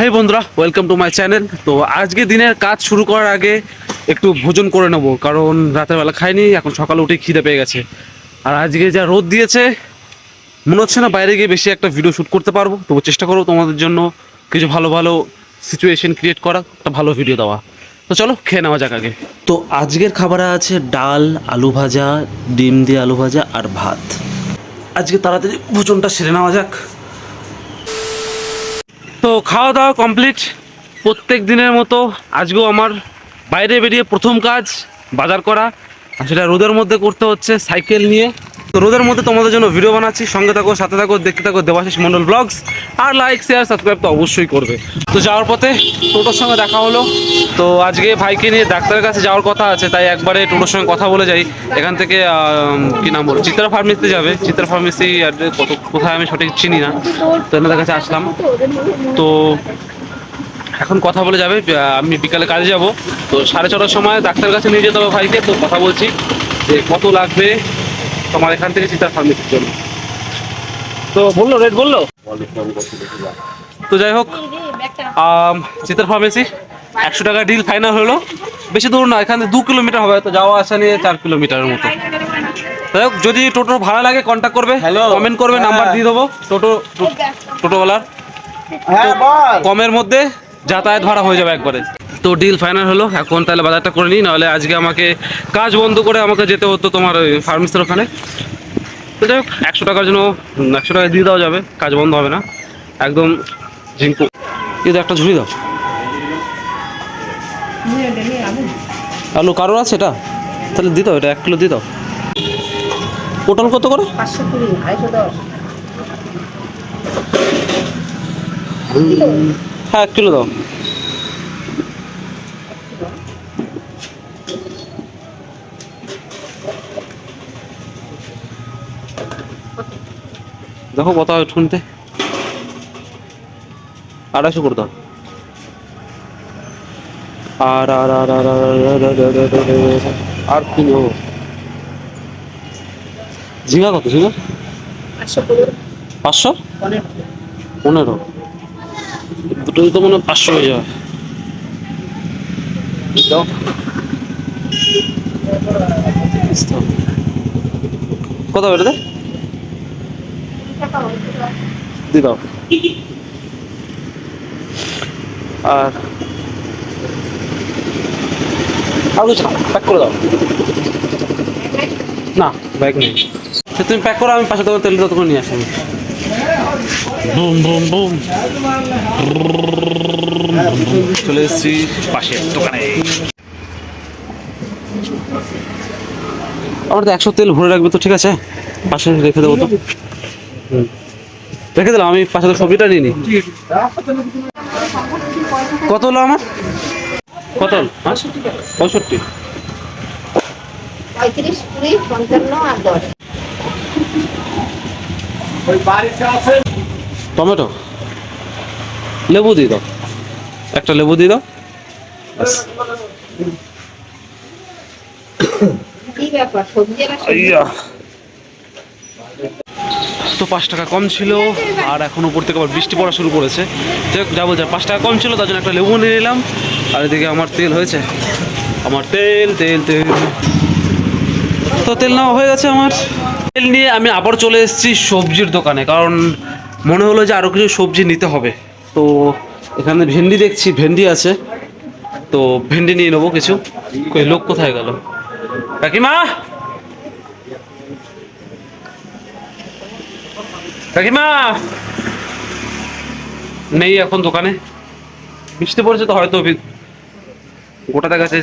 হেই বন্ধুরা welcome to my channel তো আজকে দিনের কাজ শুরু করার আগে একটু ভোজন করে নেব, কারণ রাতের বেলা খাইনি, এখন সকালে উঠে খিদে পেয়ে গেছে। আর আজকে যা রোদ দিয়েছে, মনে হচ্ছে না বাইরে গিয়ে বেশি একটা ভিডিও শ্যুট করতে পারব। তবু চেষ্টা করব তোমাদের জন্য কিছু ভালো ভালো সিচুয়েশন ক্রিয়েট করা একটা ভালো ভিডিও দেওয়া। তো চলো, খেয়ে নেওয়া যাক আগে। তো আজকের খাবারে আছে ডাল, আলু ভাজা, ডিম দিয়ে আলু ভাজা আর ভাত। আজকে তাড়াতাড়ি ভোজনটা সেরে নেওয়া যাক। তো খাওয়া দাওয়া কমপ্লিট প্রত্যেক দিনের মতো আজকেও আমার বাইরে বেরিয়ে প্রথম কাজ বাজার করা। সেটা রোদের মধ্যে করতে হচ্ছে সাইকেল নিয়ে। তো রোদের মধ্যে তোমাদের জন্য ভিডিও বানাচ্ছি। সঙ্গে থাকো, সাথে থাকো, দেখতে থাকো দেবাশিস মন্ডল ব্লগস আর লাইক শেয়ার সাবস্ক্রাইব তো অবশ্যই করবে। তো যাওয়ার পথে টোটোর সঙ্গে দেখা হলো। তো আজকে ভাইকে নিয়ে ডাক্তারের কাছে যাওয়ার কথা আছে, তাই একবারে টোটোর সঙ্গে কথা বলে যাই। এখান থেকে কি নাম বলো? চিত্রা ফার্মেসিতে যাবে। চিত্রা ফার্মেসি কত, কোথায় আমি সঠিক চিনি না। তো এনাদের কাছে আসলাম। তো এখন কথা বলে যাবে আমি বিকালে কাজে যাব। তো সাড়ে ছটার সময় ডাক্তারের কাছে নিয়ে যেতে হবে ভাইকে। তো কথা বলছি যে কত লাগবে তোমার এখান থেকে চিতার ফার্মেসির জন্য তো বলল রেট বলল? তো যাই হোক আম, চিতার ফার্মেসি একশো টাকা ডিল ফাইনাল হলো। বেশি দূর না এখান থেকে দু কিলোমিটার হবে তো যাওয়া আসা নিয়ে চার কিলোমিটারের মতো। যাই হোক যদি টোটো ভাড়া লাগে কন্ট্যাক্ট করবে হ্যালো কমেন্ট করবে নাম্বার দিয়ে দেবো টোটো টোটোওয়ালার। হ্যাঁ কমের মধ্যে যাতায়াত ভাড়া হয়ে যাবে একবারে। তো ডিল ফাইনাল হলো। এখন তাহলে বাজারটা করে নিই, নাহলে আজকে আমাকে কাজ বন্ধ করে আমাকে যেতে হতো তোমার ওই ফার্মেসির ওখানে। যাই হোক, একশো টাকার জন্য, একশো টাকা দিয়ে দেওয়া যাবে, কাজ বন্ধ হবে না। একদম ঝিঙ্কু। কিন্তু একটা ঝুড়ি দাও। আলু কারোর আছে এটা? তাহলে দাও, এটা এক কিলো দাও। পটল কত করে? হ্যাঁ এক কিলো দাও। দেখো কথা শুনতে আড়াইশো করে দাও আর আর আর আর আর কি নেব ঝিঙা কত ঝিঙা পাঁচশো পনেরো দুটো তো মনে পাঁচশো হয়ে যাবে কত বেটাতে দিয়ে দাও। আর আর কিছু প্যাক করে দাও। না ব্যাগ নেই। সে তুমি প্যাক করো আমি পাশে তোমার তেল ততক্ষণ নিয়ে আসি আমি। Boom boom boom. চলে এসেছি পাশের দোকানে। আমার তো একশো তেল ভরে রাখবে তো ঠিক আছে? পাশে রেখে দেবো তো। রেখে দিলাম আমি পাশে সবজিটা নিয়ে নিই কত হলো আমার? কত হলো? হ্যাঁ? পঁয়ষট্টি। পঁয়ত্রিশ কুড়ি পঞ্চান্ন আর দশ। টমেটো। লেবু দিয়ে দাও। একটা লেবু দিয়ে দাও। কি ব্যাপার? সবজি। তো পাঁচ টাকা কম ছিল। আর এখন উপর থেকে আবার বৃষ্টি পড়া শুরু করেছে। যাই হোক, যা বলছে পাঁচ টাকা কম ছিল তার জন্য একটা লেবু নিয়ে নিলাম। আর এদিকে আমার তেল হয়েছে। আমার তেল তেল তেল। তো তেল নেওয়া হয়ে গেছে আমার। তেল নিয়ে আমি আবার চলে এসেছি সবজির দোকানে কারণ মনে হলো যে আরও কিছু সবজি নিতে হবে। তো এখানে ভেন্ডি দেখছি ভেন্ডি আছে। তো ভেন্ডি নিয়ে নেব কিছু। লোক কোথায় গেল? কাকিমা! কাকিমা! নেই এখন দোকানে। বৃষ্টি পড়েছে তো হয়তো গোটা দেখা যাচ্ছে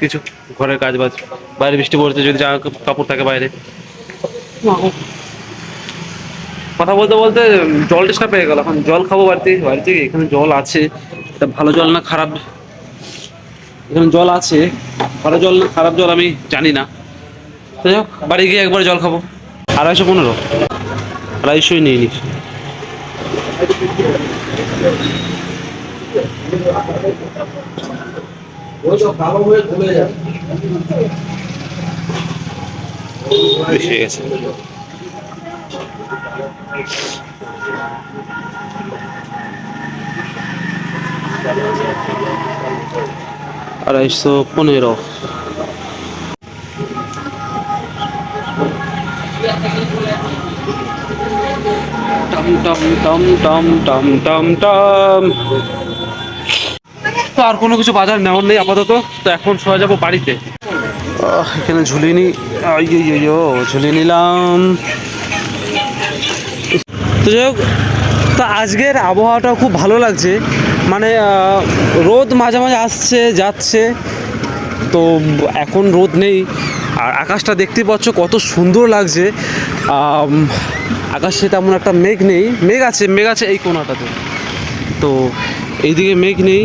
কিছু ঘরের কাজ বাজ বাইরে বৃষ্টি পড়েছে যদি জামা কাপড় থাকে বাইরে। কথা বলতে বলতে জল টেস্টা পেয়ে গেল। এখন জল খাব বাড়িতে। বাড়িতে এখানে জল আছে। এটা ভালো জল না খারাপ? এখানে জল আছে। ভালো জল না খারাপ জল আমি জানি না। তো যাই হোক বাড়ি গিয়ে একবার জল খাব। আড়াইশো পনেরো। প্রায়শই নিয়ে নিস আড়াইশো পনেরো। তো আর কোনো কিছু বাজার নেওয়ার নেই আপাতত। তো এখন সোজা যাব বাড়িতে। এখানে ঝুলিয়ে নি ঝুলিয়ে নিলাম। তো যাই হোক, তো আজকের আবহাওয়াটা খুব ভালো লাগছে। মানে রোদ মাঝে মাঝে আসছে, যাচ্ছে। তো এখন রোদ নেই। আর আকাশটা দেখতে পাচ্ছ কত সুন্দর লাগছে। আকাশে তেমন একটা মেঘ নেই। মেঘ আছে মেঘ আছে এই কোনাটাতে তো এইদিকে মেঘ নেই,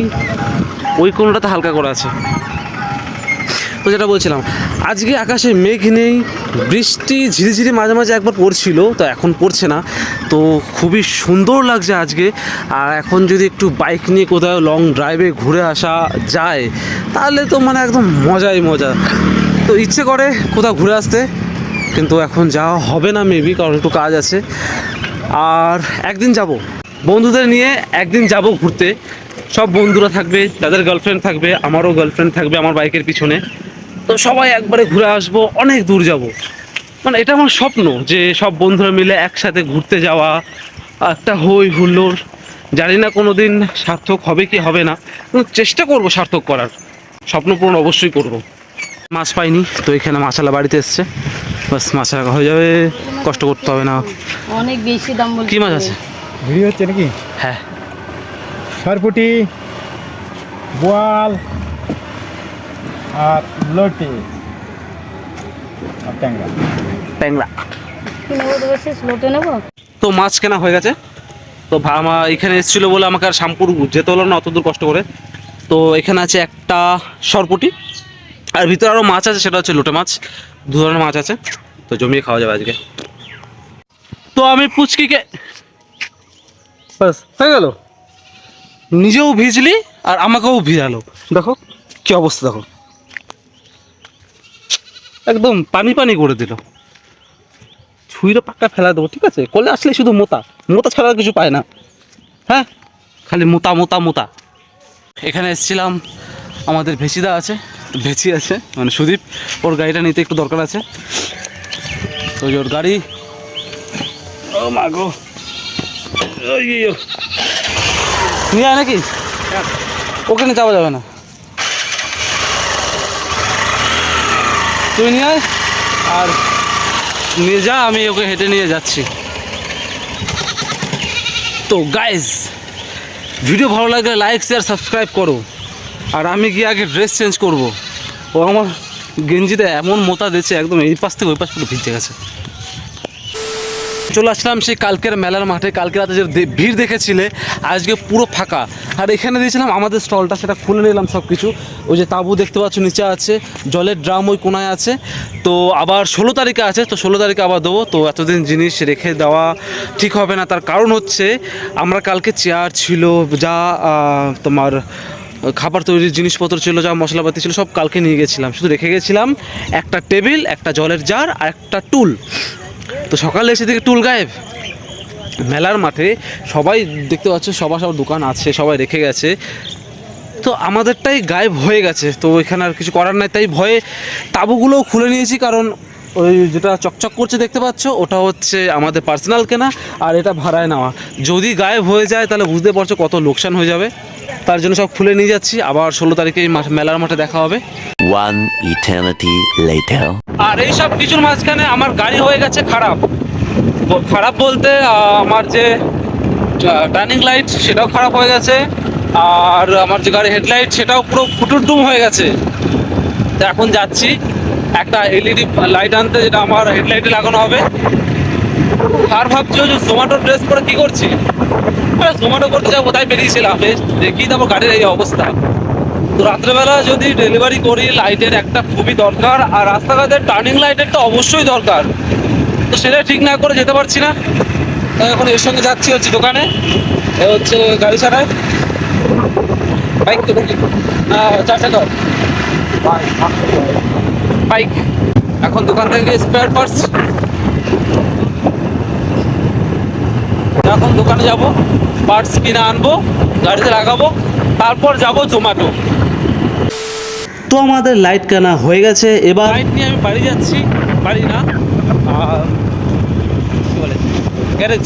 ওই কোনটাতে হালকা করে আছে। তো যেটা বলছিলাম, আজকে আকাশে মেঘ নেই, বৃষ্টি ঝিরিঝিরি মাঝে মাঝে একবার পড়ছিল, তো এখন পড়ছে না। তো খুবই সুন্দর লাগছে আজকে। আর এখন যদি একটু বাইক নিয়ে কোথাও লং ড্রাইভে ঘুরে আসা যায়, তাহলে তো মানে একদম মজাই মজা। তো ইচ্ছে করে কোথাও ঘুরে আসতে। কিন্তু এখন যাওয়া হবে না মেবি কারণ একটু কাজ আছে। আর একদিন যাব। বন্ধুদের নিয়ে একদিন যাব ঘুরতে। সব বন্ধুরা থাকবে তাদের গার্লফ্রেন্ড থাকবে, আমারও গার্লফ্রেন্ড থাকবে আমার বাইকের পিছনে। তো সবাই একবারে ঘুরে আসব, অনেক দূর যাব। মানে এটা আমার স্বপ্ন যে সব বন্ধুরা মিলে একসাথে ঘুরতে যাওয়া, একটা হই হুল্লোড়। জানি না কোনো দিন সার্থক হবে কি হবে না চেষ্টা করব সার্থক করার। স্বপ্ন পূরণ অবশ্যই করব। মাছ পাইনি তো এখানে মাছালা বাড়িতে এসছে। বাস মাছ রাখা হয়ে যাবে কষ্ট করতে হবে না। অনেক বেশি দাম বলছে। কি মাছ আছে? ভিডিও হচ্ছে নাকি? হ্যাঁ। সরপুটি বোয়াল আর লটি আর ট্যাংরা। তো মাছ কেনা হয়ে গেছে। তো ভা- আমার এখানে এসেছিল বলে আমাকে আর শ্যামপুর যেতে হলো না অত দূর কষ্ট করে। তো এখানে আছে একটা সরপুটি আর ভিতরে আরও মাছ আছে সেটা হচ্ছে লোটে মাছ। দু ধরনের মাছ আছে তো জমিয়ে খাওয়া যাবে আজকে। তো আমি পুচকিকে বাস হয়ে গেল? নিজেও ভিজলি আর আমাকেও ভিজালো। দেখো কি অবস্থা দেখো। একদম পানি পানি করে দিল। ছুঁড়ে পাক্কা ফেলা দেবো ঠিক আছে? কলে আসলে শুধু মোতা। মোতা ছাড়া কিছু পায় না। হ্যাঁ? খালি মোতা মোতা মোতা। এখানে এসেছিলাম আমাদের ভেসিদা আছে। ভেচি আছে। মানে সুদীপ, ওর গাড়িটা নিতে একটু দরকার আছে। তো ওর গাড়ি। ও মা গো। নিয়ে আয় নাকি? ওকে নিয়ে যাওয়া যাবে না। তুই নিয়ে আয়। আর নিয়ে যা আমি ওকে হেঁটে নিয়ে যাচ্ছি। তো গাইজ ভিডিও ভালো লাগলে লাইক শেয়ার সাবস্ক্রাইব করো। আর আমি গিয়ে আগে ড্রেস চেঞ্জ করব। ও আমার গেঞ্জিতে এমন মোতা দিচ্ছে একদম এই পাশ থেকে ওই পাশ পুরো ভিজে গেছে। চলে আসলাম সেই কালকের মেলার মাঠে, কালকে রাতে যে ভিড় দেখেছিলে, আজকে পুরো ফাঁকা। আর এখানে দিয়েছিলাম আমাদের স্টলটা, সেটা খুলে নিলাম সব কিছু ওই যে তাঁবু দেখতে পাচ্ছ, নিচে আছে, জলের ড্রাম ওই কোনায় আছে। তো আবার ষোলো তারিখে আছে, তো ষোলো তারিখে আবার দেবো। তো এতদিন জিনিস রেখে দেওয়া ঠিক হবে না, তার কারণ হচ্ছে, আমরা কালকে চেয়ার ছিল, যা তোমার খাবার তৈরির জিনিসপত্র ছিল, যা মশলাপাতি ছিল, সব কালকে নিয়ে গেছিলাম। শুধু রেখে গেছিলাম একটা টেবিল, একটা জলের জার আর একটা টুল। তো সকালে এসে দেখি টুল গায়েব। মেলার মাঠে সবাই দেখতে পাচ্ছ, সবার সবার দোকান আছে, সবাই রেখে গেছে। তো আমাদেরটাই গায়েব হয়ে গেছে। তো এখানে আর কিছু করার নাই, তাই ভয়ে তাঁবুগুলোও খুলে নিয়েছি, কারণ ওই যেটা চকচক করছে দেখতে পাচ্ছ, ওটা হচ্ছে আমাদের পার্সোনাল কেনা, আর এটা ভাড়ায় নেওয়া। যদি গায়েব হয়ে যায়, তাহলে বুঝতে পারছ কত লোকসান হয়ে যাবে। তার জন্য সব খুলে নিয়ে যাচ্ছি। আবার ষোলো তারিখে মেলার মাঠে দেখা হবে। Later. আর এই সব কিছুর মাঝখানে আমার গাড়ি হয়ে গেছে খারাপ। খারাপ বলতে আমার যে টার্নিং লাইট সেটাও খারাপ হয়ে গেছে। আর আমার যে গাড়ি হেডলাইট সেটাও পুরো ফুটুরডুম হয়ে গেছে। তো এখন যাচ্ছি। একটা এলইডি লাইট আনতে যেটা আমার হেডলাইটে লাগানো হবে। আর ভাবছ যে জোম্যাটো ড্রেস করে কী করছি? জোম্যাটো করতে যাব, তাই বেরিয়েছিলাম। বেশ দেখি তারপর গাড়ির এই অবস্থা। তো রাত্রেবেলা যদি ডেলিভারি করি লাইটের একটা খুবই দরকার, আর রাস্তাঘাটের টার্নিং লাইটের তো অবশ্যই দরকার। তো সেটা ঠিক না করে যেতে পারছি না। তাই এখন এর সঙ্গে যাচ্ছি হচ্ছে দোকানে হচ্ছে গাড়ি ছাড়ায়। বাইক তো দেখি চার বাইক এখন দোকান থেকে স্পেয়ার পার্টস দোকানে যাব পার্টস কিনে আনব গাড়িতে লাগাবো তারপর যাব জোম্যাটো তো আমাদের লাইট কেনা হয়ে গেছে এবার লাইট নিয়ে আমি বাড়ি যাচ্ছি বাড়ি না কি বলে গ্যারেজ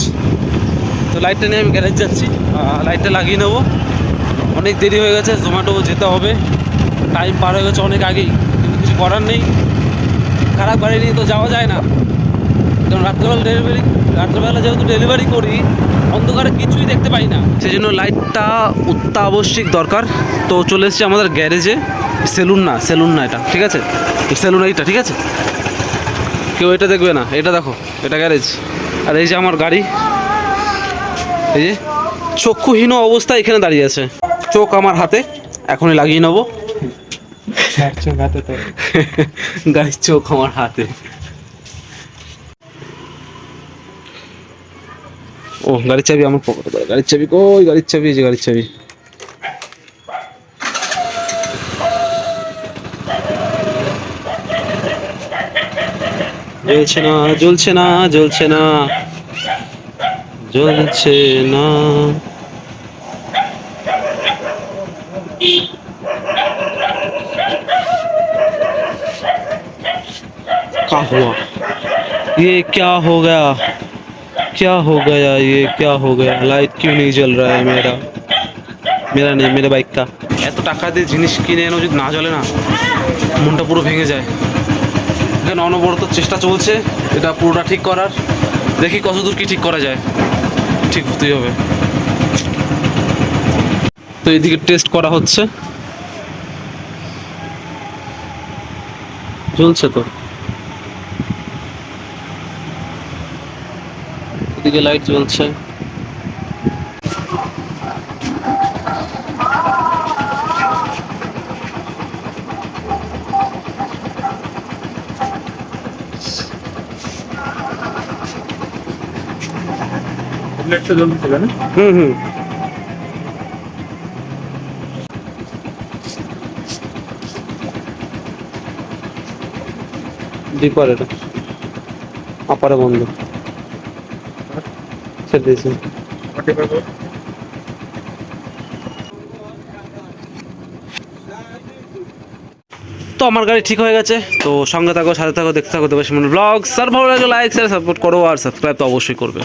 তো লাইটটা নিয়ে আমি গ্যারেজ যাচ্ছি লাইটটা লাগিয়ে নেব। অনেক দেরি হয়ে গেছে জোম্যাটো যেতে হবে। টাইম পার হয়ে গেছে অনেক আগেই কিন্তু কিছু করার নেই। খারাপ গাড়ি নিয়ে তো যাওয়া যায় না। কারণ রাত্রেবেলা ডেলিভারি রাত্রেবেলা যেহেতু ডেলিভারি করি অন্ধকারে কিছুই দেখতে পাই না। সেই জন্য লাইটটা অত্যাবশ্যিক দরকার। তো চলে এসেছি আমাদের গ্যারেজে সেলুন না সেলুন না এটা ঠিক আছে? সেলুন এইটা ঠিক আছে? কেউ এটা দেখবে না এটা দেখো এটা গ্যারেজ আর এই যে আমার গাড়ি। এই যে চক্ষুহীন অবস্থায় এখানে দাঁড়িয়ে আছে। চোখ আমার হাতে এখনই লাগিয়ে নেব। গাড়ির চোখ আমার হাতে। ও গাড়ির চাবি আমার পকেটে পড়ে গাড়ির চাবি কই গাড়ির চাবি এই যে গাড়ির চাবি জ্বলছে না জ্বলছে না জ্বলছে না জ্বলছে না क्या हुआ ये क्या हो गया क्या हो गया ये क्या हो गया लाइट क्यों नहीं जल रहा है मेरा मेरा नहीं मेरे বাইক का এত টাকা দিয়ে জিনিস কিনে এনে যদি না জ্বলে না মনটা পুরো ভেঙে যায় এখানে অনবরত চেষ্টা চলছে এটা পুরোটা ঠিক করার দেখি কতদূর কি ঠিক করা যায় ঠিক হতেই হবে তো এদিকে টেস্ট করা হচ্ছে জ্বলছে তো এদিকে লাইট জ্বলছে। হুম হুম। ডিপার এটা। আপারে বন্ধ। তো আমার গাড়ি ঠিক হয়ে গেছে। তো সঙ্গে থাকো সাথে থাকো দেখতে থাকো দেবে ব্লগ স্যার ভালো লাগে লাইক স্যার সাপোর্ট করো আর সাবস্ক্রাইব তো অবশ্যই করবে।